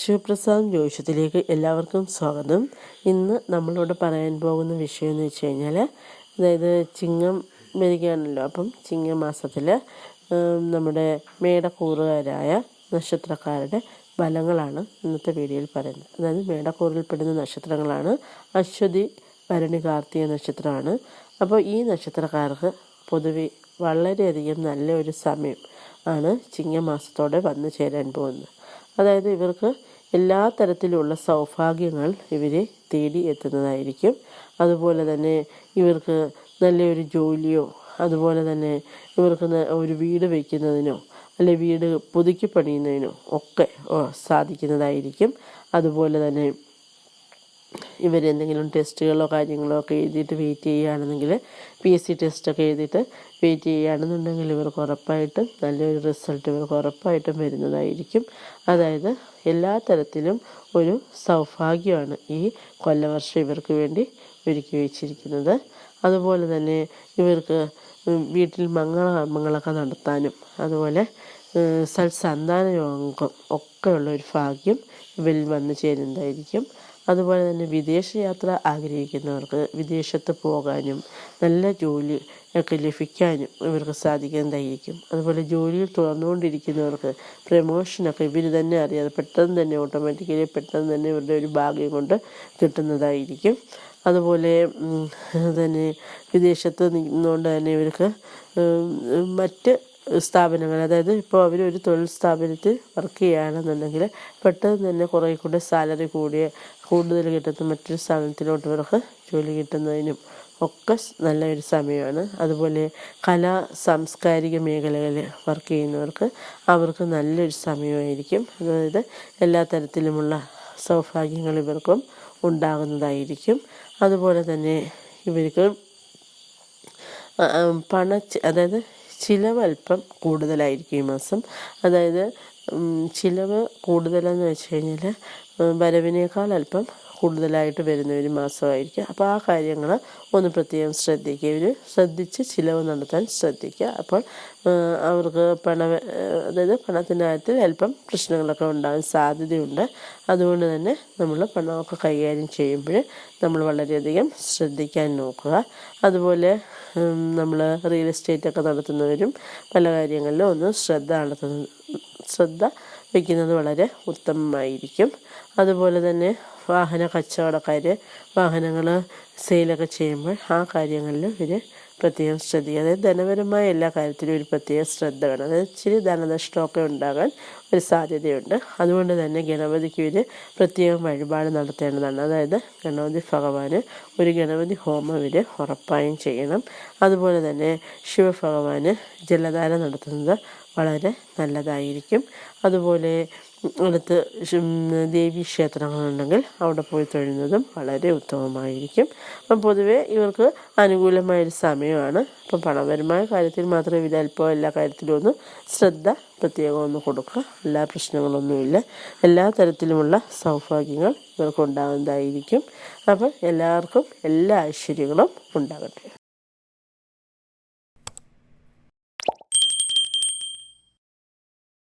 ശിവപ്രസാദ് ജ്യോതിഷത്തിലേക്ക് എല്ലാവർക്കും സ്വാഗതം. ഇന്ന് നമ്മളോട് പറയാൻ പോകുന്ന വിഷയം എന്ന് വെച്ച് കഴിഞ്ഞാൽ അതായത് ചിങ്ങം വരികയാണല്ലോ. അപ്പം ചിങ്ങമാസത്തിൽ നമ്മുടെ മേടക്കൂറുകാരായ നക്ഷത്രക്കാരുടെ ഫലങ്ങളാണ് ഇന്നത്തെ വീഡിയോയിൽ പറയുന്നത്. അതായത് മേടക്കൂറിൽപ്പെടുന്ന നക്ഷത്രങ്ങളാണ്. അശ്വതി ഭരണി കാർത്തിക നക്ഷത്രമാണ്. അപ്പോൾ ഈ നക്ഷത്രക്കാർക്ക് പൊതുവെ വളരെയധികം നല്ല ഒരു സമയം ആണ് ചിങ്ങമാസത്തോടെ വന്നു ചേരാൻ പോകുന്നത്. അതായത് ഇവർക്ക് എല്ലാ തരത്തിലുള്ള സൗഭാഗ്യങ്ങൾ ഇവരെ തേടി എത്തുന്നതായിരിക്കും. അതുപോലെ തന്നെ ഇവർക്ക് നല്ലൊരു ജോലിയോ അതുപോലെ തന്നെ ഇവർക്ക് ഒരു വീട് വയ്ക്കുന്നതിനോ അല്ലെ വീട് പുതുക്കി പണിയുന്നതിനോ ഒക്കെ സാധിക്കുന്നതായിരിക്കും. അതുപോലെ തന്നെ ഇവരെന്തെങ്കിലും ടെസ്റ്റുകളോ കാര്യങ്ങളോ ഒക്കെ എഴുതിയിട്ട് വെയിറ്റ് ചെയ്യുകയാണെന്നുണ്ടെങ്കിൽ പി എസ് സി ടെസ്റ്റൊക്കെ എഴുതിയിട്ട് വെയിറ്റ് ചെയ്യുകയാണെന്നുണ്ടെങ്കിൽ ഇവർക്ക് ഉറപ്പായിട്ടും നല്ലൊരു റിസൾട്ട് ഇവർക്ക് ഉറപ്പായിട്ടും വരുന്നതായിരിക്കും. അതായത് എല്ലാ തരത്തിലും ഒരു സൗഭാഗ്യമാണ് ഈ കൊല്ലവർഷം ഇവർക്ക് വേണ്ടി ഒരുക്കി വെച്ചിരിക്കുന്നത്. അതുപോലെ തന്നെ ഇവർക്ക് വീട്ടിൽ മംഗളകർമ്മങ്ങളൊക്കെ നടത്താനും അതുപോലെ സൽസന്താന യോഗം ഒക്കെയുള്ള ഒരു ഭാഗ്യം ഇവരിൽ വന്നു ചേരുന്നതായിരിക്കും. അതുപോലെ തന്നെ വിദേശ യാത്ര ആഗ്രഹിക്കുന്നവർക്ക് വിദേശത്ത് പോകാനും നല്ല ജോലി ഒക്കെ ലഭിക്കാനും ഇവർക്ക് സാധിക്കുന്നതായിരിക്കും അതുപോലെ ജോലിയിൽ തുടർന്നുകൊണ്ടിരിക്കുന്നവർക്ക് പ്രമോഷനൊക്കെ ഇവർ തന്നെ അറിയാതെ പെട്ടെന്ന് തന്നെ ഓട്ടോമാറ്റിക്കലി പെട്ടെന്ന് തന്നെ ഇവരുടെ ഒരു ഭാഗ്യം കൊണ്ട് കിട്ടുന്നതായിരിക്കും. അതുപോലെ തന്നെ വിദേശത്ത് നിന്നുകൊണ്ട് തന്നെ ഇവർക്ക് മറ്റ് സ്ഥാപനങ്ങൾ. അതായത് ഇപ്പോൾ അവർ ഒരു തൊഴിൽ സ്ഥാപനത്തിൽ വർക്ക് ചെയ്യുകയാണെന്നുണ്ടെങ്കിൽ പെട്ടെന്ന് തന്നെ കുറേ കൂടെ സാലറി കൂടിയ കൂടുതൽ കിട്ടുന്ന മറ്റൊരു സ്ഥാപനത്തിലോട്ട് ഇവർക്ക് ജോലി കിട്ടുന്നതിനും ഒക്കെ നല്ലൊരു സമയമാണ്. അതുപോലെ കലാ സാംസ്കാരിക മേഖലകളിൽ വർക്ക് ചെയ്യുന്നവർക്ക് അവർക്ക് നല്ലൊരു സമയമായിരിക്കും. അതായത് എല്ലാ തരത്തിലുമുള്ള സൗഭാഗ്യങ്ങൾ ഇവർക്കും ഉണ്ടാകുന്നതായിരിക്കും. അതുപോലെ തന്നെ ഇവർക്ക് പണ അതായത് ചിലവ് അല്പം കൂടുതലായിരിക്കും ഈ മാസം. അതായത് ചിലവ് കൂടുതലെന്ന് വെച്ച് കഴിഞ്ഞാൽ വരവിനേക്കാൾ അല്പം കൂടുതലായിട്ട് വരുന്ന ഒരു മാസമായിരിക്കും. അപ്പോൾ ആ കാര്യങ്ങൾ ഒന്ന് പ്രത്യേകം ശ്രദ്ധിക്കുക. ഇവർ ശ്രദ്ധിച്ച് ചിലവ് നടത്താൻ ശ്രദ്ധിക്കുക. അപ്പോൾ അവർക്ക് പണ അതായത് പണത്തിന്റെ കാര്യത്തിൽ അല്പം പ്രശ്നങ്ങളൊക്കെ ഉണ്ടാകാൻ സാധ്യതയുണ്ട്. അതുകൊണ്ട് തന്നെ നമ്മൾ പണമൊക്കെ കൈകാര്യം ചെയ്യുമ്പോൾ നമ്മൾ വളരെയധികം ശ്രദ്ധിക്കാൻ നോക്കുക. അതുപോലെ നമ്മൾ റിയൽ എസ്റ്റേറ്റ് ഒക്കെ നടത്തുന്നവരും പല കാര്യങ്ങളിലും ഒന്ന് ശ്രദ്ധ നടത്തുന്ന ശ്രദ്ധ വയ്ക്കുന്നത് വളരെ ഉത്തമമായിരിക്കും. അതുപോലെ തന്നെ വാഹന കച്ചവടക്കാർ വാഹനങ്ങൾ സെയിലൊക്കെ ചെയ്യുമ്പോൾ ആ കാര്യങ്ങളിൽ ഇവർ പ്രത്യേകം ശ്രദ്ധിക്കുക. അതായത് ധനപരമായ എല്ലാ കാര്യത്തിലും ഒരു പ്രത്യേക ശ്രദ്ധ വേണം. അതായത് ഇച്ചിരി ധനനഷ്ടമൊക്കെ ഉണ്ടാകാൻ ഒരു സാധ്യതയുണ്ട്. അതുകൊണ്ട് തന്നെ ഗണപതിക്ക് ഒരു പ്രത്യേകം വഴിപാട് നടത്തേണ്ടതാണ്. അതായത് ഗണപതി ഭഗവാന് ഒരു ഗണപതി ഹോമം ഇവർ ഉറപ്പായും ചെയ്യണം. അതുപോലെ തന്നെ ശിവഭഗവാന് ജലധാര നടത്തുന്നത് വളരെ നല്ലതായിരിക്കും. അതുപോലെ അടുത്ത് ദേവീ ക്ഷേത്രങ്ങളുണ്ടെങ്കിൽ അവിടെ പോയി തൊഴുന്നതും വളരെ ഉത്തമമായിരിക്കും. അപ്പം പൊതുവെ ഇവർക്ക് അനുകൂലമായൊരു സമയമാണ്. അപ്പം പണപരമായ കാര്യത്തിൽ മാത്രമേ ഇതല്പം എല്ലാ കാര്യത്തിലും ഒന്ന് ശ്രദ്ധ പ്രത്യേകം ഒന്ന് കൊടുക്കുക. എല്ലാ പ്രശ്നങ്ങളൊന്നുമില്ല. എല്ലാ തരത്തിലുമുള്ള സൗഭാഗ്യങ്ങൾ ഇവർക്ക് ഉണ്ടാകുന്നതായിരിക്കും അപ്പം എല്ലാവർക്കും എല്ലാ ഐശ്വര്യങ്ങളും ഉണ്ടാകട്ടെ.